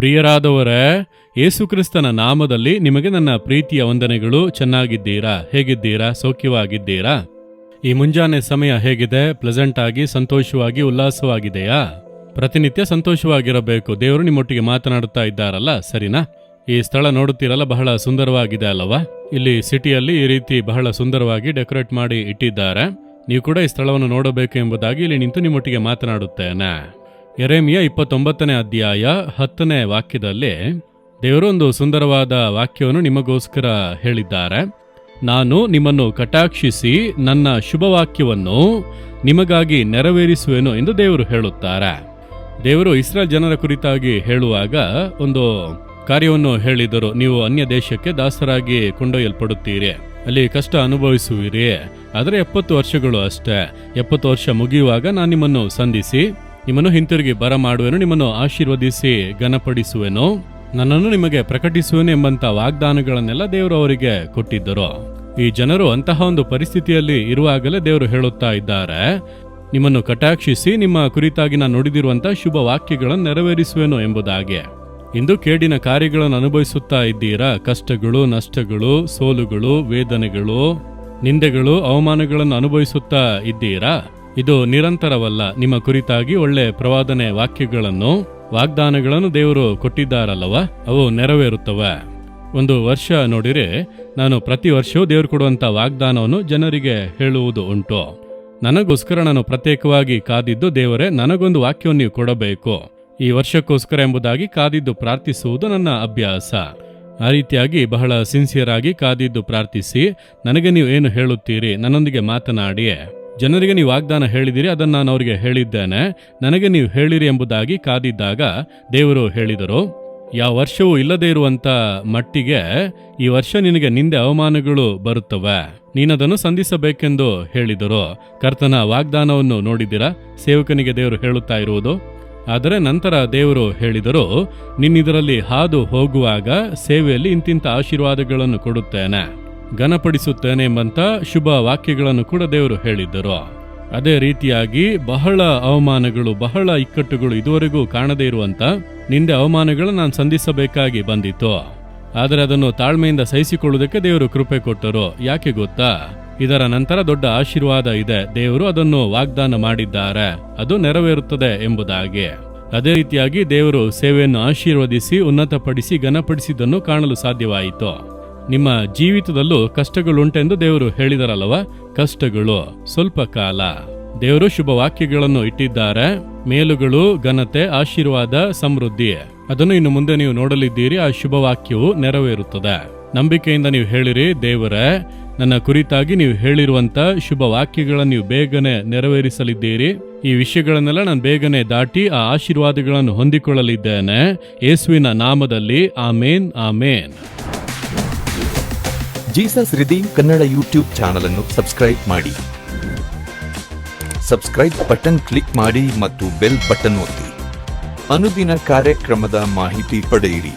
ಪ್ರಿಯರಾದವರೇ, ಯೇಸುಕ್ರಿಸ್ತನ ನಾಮದಲ್ಲಿ ನಿಮಗೆ ನನ್ನ ಪ್ರೀತಿಯ ವಂದನೆಗಳು ಚೆನ್ನಾಗಿದ್ದೀರಾ? ಹೇಗಿದ್ದೀರಾ? ಸೌಖ್ಯವಾಗಿದ್ದೀರಾ? ಈ ಮುಂಜಾನೆ ಸಮಯ ಹೇಗಿದೆ? ಪ್ಲೆಸೆಂಟ್ ಆಗಿ ಸಂತೋಷವಾಗಿ, ಉಲ್ಲಾಸವಾಗಿದೆಯಾ? ಪ್ರತಿನಿತ್ಯ ಸಂತೋಷವಾಗಿರಬೇಕು. ದೇವರು ನಿಮ್ಮೊಟ್ಟಿಗೆ ಮಾತನಾಡುತ್ತಾ ಇದ್ದಾರಲ್ಲ, ಸರಿನಾ? ಈ ಸ್ಥಳ ನೋಡುತ್ತೀರಲ್ಲ, ಬಹಳ ಸುಂದರವಾಗಿದೆ ಅಲ್ಲವಾ? ಇಲ್ಲಿ ಸಿಟಿಯಲ್ಲಿ ಈ ರೀತಿ ಬಹಳ ಸುಂದರವಾಗಿ ಡೆಕೋರೇಟ್ ಮಾಡಿ ಇಟ್ಟಿದ್ದಾರೆ. ನೀವು ಕೂಡ ಈ ಸ್ಥಳವನ್ನು ನೋಡಬೇಕು ಎಂಬುದಾಗಿ ಇಲ್ಲಿ ನಿಂತು ನಿಮ್ಮೊಟ್ಟಿಗೆ ಮಾತನಾಡುತ್ತೇನೆ. ಎರೆಮಿಯ ಇಪ್ಪತ್ತೊಂಬತ್ತನೇ ಅಧ್ಯಾಯ ಹತ್ತನೇ ವಾಕ್ಯದಲ್ಲಿ ದೇವರು ಒಂದು ಸುಂದರವಾದ ವಾಕ್ಯವನ್ನು ನಿಮಗೋಸ್ಕರ ಹೇಳಿದ್ದಾರೆ. ನಾನು ನಿಮ್ಮನ್ನು ಕಟಾಕ್ಷಿಸಿ ನನ್ನ ಶುಭವಾಕ್ಯವನ್ನು ನಿಮಗಾಗಿ ನೆರವೇರಿಸುವೆನು ಎಂದು ದೇವರು ಹೇಳುತ್ತಾರೆ. ದೇವರು ಇಸ್ರೇಲ್ ಜನರ ಕುರಿತಾಗಿ ಹೇಳುವಾಗ ಒಂದು ಕಾರ್ಯವನ್ನು ಹೇಳಿದರು. ನೀವು ಅನ್ಯ ದೇಶಕ್ಕೆ ದಾಸರಾಗಿ ಕೊಂಡೊಯ್ಯಲ್ಪಡುತ್ತೀರಿ. ಅಲ್ಲಿ ಕಷ್ಟ ಅನುಭವಿಸುವಿರಿ. ಆದರೆ ಎಪ್ಪತ್ತು ವರ್ಷಗಳು ಅಷ್ಟೇ. ಎಪ್ಪತ್ತು ವರ್ಷ ಮುಗಿಯುವಾಗ ನಾನು ನಿಮ್ಮನ್ನು ಸಂಧಿಸಿ ನಿಮ್ಮನ್ನು ಹಿಂತಿರುಗಿ ಬರಮಾಡುವೆನು, ನಿಮ್ಮನ್ನು ಆಶೀರ್ವದಿಸಿ ಘನಪಡಿಸುವೆನು. ನನ್ನನ್ನು ನಿಮಗೆ ಪ್ರಕಟಿಸುವೆನು ಎಂಬಂತ ವಾಗ್ದಾನಗಳನ್ನೆಲ್ಲ ದೇವರು ಅವರಿಗೆ ಕೊಟ್ಟಿದ್ದರು. ಈ ಜನರು ಅಂತಹ ಒಂದು ಪರಿಸ್ಥಿತಿಯಲ್ಲಿ ಇರುವಾಗಲೇ ದೇವರು ಹೇಳುತ್ತಾ ಇದ್ದಾರೆ, ನಿಮ್ಮನ್ನು ಕಟಾಕ್ಷಿಸಿ ನಿಮ್ಮ ಕುರಿತಾಗಿ ನಾನು ನುಡಿದಿರುವಂತಹ ಶುಭ ವಾಕ್ಯಗಳನ್ನು ನೆರವೇರಿಸುವೆನು ಎಂಬುದಾಗಿ. ಇಂದು ಕೇಡಿನ ಕಾರ್ಯಗಳನ್ನು ಅನುಭವಿಸುತ್ತಾ ಇದ್ದೀರಾ? ಕಷ್ಟಗಳು, ನಷ್ಟಗಳು, ಸೋಲುಗಳು, ವೇದನೆಗಳು, ನಿಂದೆಗಳು, ಅವಮಾನಗಳನ್ನು ಅನುಭವಿಸುತ್ತಾ ಇದ್ದೀರಾ? ಇದು ನಿರಂತರವಲ್ಲ. ನಿಮ್ಮ ಕುರಿತಾಗಿ ಒಳ್ಳೆ ಪ್ರವಾದನೆ ವಾಕ್ಯಗಳನ್ನು, ವಾಗ್ದಾನಗಳನ್ನು ದೇವರು ಕೊಟ್ಟಿದ್ದಾರಲ್ಲವ? ಅವು ನೆರವೇರುತ್ತವೆ. ಒಂದು ವರ್ಷ ನೋಡಿರಿ, ನಾನು ಪ್ರತಿ ವರ್ಷವೂ ದೇವರು ಕೊಡುವಂತ ವಾಗ್ದಾನವನ್ನು ಜನರಿಗೆ ಹೇಳುವುದು ಉಂಟು. ನನಗೋಸ್ಕರ ನಾನು ಪ್ರತ್ಯೇಕವಾಗಿ ಕಾದಿದ್ದು ದೇವರೇ, ನನಗೊಂದು ವಾಕ್ಯವನ್ನು ನೀವು ಕೊಡಬೇಕು. ಈ ವರ್ಷಕ್ಕೋಸ್ಕರ ಎಂಬುದಾಗಿ ಕಾದಿದ್ದು ಪ್ರಾರ್ಥಿಸುವುದು ನನ್ನ ಅಭ್ಯಾಸ. ಆ ರೀತಿಯಾಗಿ ಬಹಳ ಸಿನ್ಸಿಯರ್ ಆಗಿ ಕಾದಿದ್ದು ಪ್ರಾರ್ಥಿಸಿ, ನನಗೆ ನೀವು ಏನು ಹೇಳುತ್ತೀರಿ, ನನ್ನೊಂದಿಗೆ ಮಾತನಾಡಿ ಜನರಿಗೆ ನೀವು ವಾಗ್ದಾನ ಹೇಳಿದಿರಿ, ಅದನ್ನು ನಾನು ಅವರಿಗೆ ಹೇಳಿದ್ದೇನೆ. ನನಗೆ ನೀವು ಹೇಳಿರಿ ಎಂಬುದಾಗಿ ಕಾದಿದ್ದಾಗ ದೇವರು ಹೇಳಿದರು, ಯಾವ ವರ್ಷವೂ ಇಲ್ಲದೇ ಇರುವಂಥ ಮಟ್ಟಿಗೆ ಈ ವರ್ಷ ನಿನಗೆ ನಿಂದೆ ಅವಮಾನಗಳು ಬರುತ್ತವೆ. ನೀನದನ್ನು ಸಂಧಿಸಬೇಕೆಂದು ಹೇಳಿದರು. ಕರ್ತನ ವಾಗ್ದಾನವನ್ನು ನೋಡಿದ್ದೀರಾ? ಸೇವಕನಿಗೆ ದೇವರು ಹೇಳುತ್ತಾ ಇರುವುದು. ಆದರೆ ನಂತರ ದೇವರು ಹೇಳಿದರು, ನಿನ್ನಿದರಲ್ಲಿ ಹಾದು ಹೋಗುವಾಗ ಸೇವೆಯಲ್ಲಿ ಇಂತಿಂಥ ಆಶೀರ್ವಾದಗಳನ್ನು ಕೊಡುತ್ತೇನೆ. ಘನಪಡಿಸುತ್ತೇನೆ ಎಂಬಂತ ಶುಭ ವಾಕ್ಯಗಳನ್ನು ಕೂಡ ದೇವರು ಹೇಳಿದ್ದರು. ಅದೇ ರೀತಿಯಾಗಿ ಬಹಳ ಅವಮಾನಗಳು, ಬಹಳ ಇಕ್ಕಟ್ಟುಗಳು ಇದುವರೆಗೂ ಕಾಣದೇ ಇರುವಂತ ನಿಂದೆ ಅವಮಾನಗಳು ನಾನು ಸಂಧಿಸಬೇಕಾಗಿ ಬಂದಿತ್ತು. ಆದರೆ ಅದನ್ನು ತಾಳ್ಮೆಯಿಂದ ಸಹಿಸಿಕೊಳ್ಳುವುದಕ್ಕೆ ದೇವರು ಕೃಪೆ ಕೊಟ್ಟರು. ಯಾಕೆ ಗೊತ್ತಾ? ಇದರ ನಂತರ ದೊಡ್ಡ ಆಶೀರ್ವಾದ ಇದೆ. ದೇವರು ಅದನ್ನು ವಾಗ್ದಾನ ಮಾಡಿದ್ದಾರೆ. ಅದು ನೆರವೇರುತ್ತದೆ ಎಂಬುದಾಗಿ. ಅದೇ ರೀತಿಯಾಗಿ ದೇವರು ಸೇವೆಯನ್ನು ಆಶೀರ್ವದಿಸಿ, ಉನ್ನತಪಡಿಸಿ, ಘನಪಡಿಸಿದ್ದನ್ನು ಕಾಣಲು ಸಾಧ್ಯವಾಯಿತು. ನಿಮ್ಮ ಜೀವಿತದಲ್ಲೂ ಕಷ್ಟಗಳುಂಟೆಂದು ದೇವರು ಹೇಳಿದರಲ್ಲವ? ಕಷ್ಟಗಳು ಸ್ವಲ್ಪ ಕಾಲ. ದೇವರು ಶುಭ ವಾಕ್ಯಗಳನ್ನು ಇಟ್ಟಿದ್ದಾರೆ. ಮೇಲುಗಳು, ಘನತೆ, ಆಶೀರ್ವಾದ, ಸಮೃದ್ಧಿ. ಅದನ್ನು ಇನ್ನು ಮುಂದೆ ನೀವು ನೋಡಲಿದ್ದೀರಿ, ಆ ಶುಭ ವಾಕ್ಯವು ನೆರವೇರುತ್ತದೆ. ನಂಬಿಕೆಯಿಂದ ನೀವು ಹೇಳಿರಿ, ದೇವರೇ, ನನ್ನ ಕುರಿತಾಗಿ ನೀವು ಹೇಳಿರುವಂತ ಶುಭ ವಾಕ್ಯಗಳನ್ನು ನೀವು ಬೇಗನೆ ನೆರವೇರಿಸಲಿದ್ದೀರಿ. ಈ ವಿಷಯಗಳನ್ನೆಲ್ಲ ನಾನು ಬೇಗನೆ ದಾಟಿ ಆ ಆಶೀರ್ವಾದಗಳನ್ನು ಹೊಂದಿಕೊಳ್ಳಲಿದ್ದೇನೆ. ಯೇಸುವಿನ ನಾಮದಲ್ಲಿ amen amen. Jesus redeem Kannada YouTube channel ಅನ್ನು ಸಬ್ಸ್ಕ್ರೈಬ್ ಮಾಡಿ. ಸಬ್ಸ್ಕ್ರೈಬ್ ಬಟನ್ ಕ್ಲಿಕ್ ಮಾಡಿ ಮತ್ತು ಬೆಲ್ ಬಟನ್ ಒತ್ತಿ. ಅನುದಿನ ಕಾರ್ಯಕ್ರಮದ ಮಾಹಿತಿ ಪಡೆಯಿರಿ.